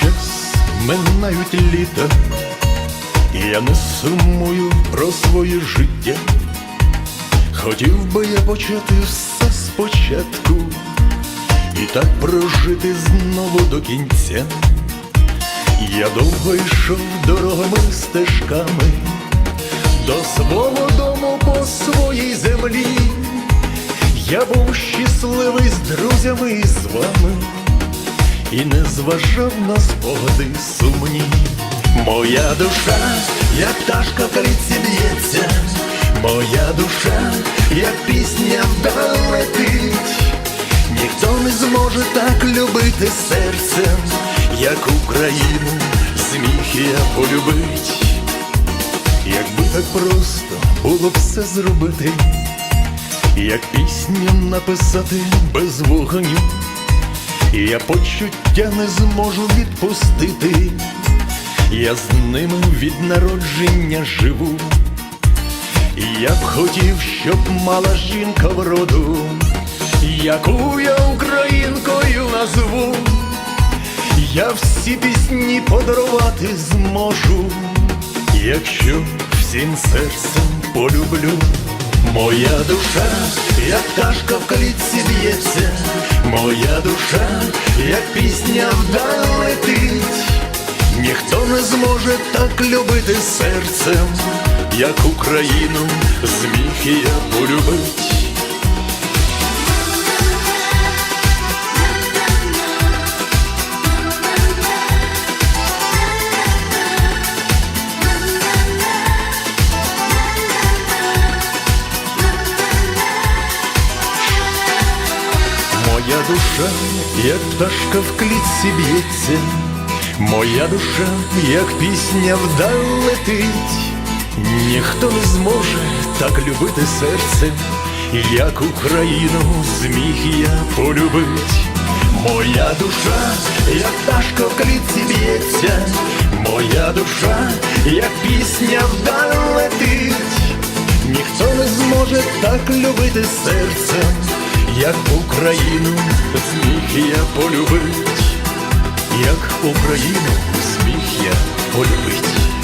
проходить літо, і я не сумую про своє життя. Хотів би я почати все спочатку і так прожити знову до кінця. Я довго йшов дорогами стежками до свого дому по своїй землі. Я був щасливий з друзями і з вами, і не зважав на спогади сумні. Моя душа, як пташка в каліці б'ється, моя душа, як пісня летить. Ніхто не зможе так любити серцем, як Україну зміг я полюбить. Якби так просто було все зробити, як пісню написати без вогню, я почуття не зможу відпустити, я з ними від народження живу. Я б хотів, щоб мала жінка вроду, яку я українкою назву, я всі пісні подарувати зможу, якщо всім серцем полюблю. Моя душа, як пташка в калітці б'ється, моя душа, як пісня вдаль летить. Ніхто не зможе так любити серцем, як Україну зміг я полюбить. Душа, як пташка в клітці б'ється, моя душа, як пісня вдаль летить, ніхто не зможе так любити серцем, як Україну зміг я полюбить. Моя душа, як пташка в клітці б'ється, моя душа, як пісня вдаль летить, ніхто не зможе так любити серцем, як Україну зміг я полюбить, як Україну зміг я полюбить.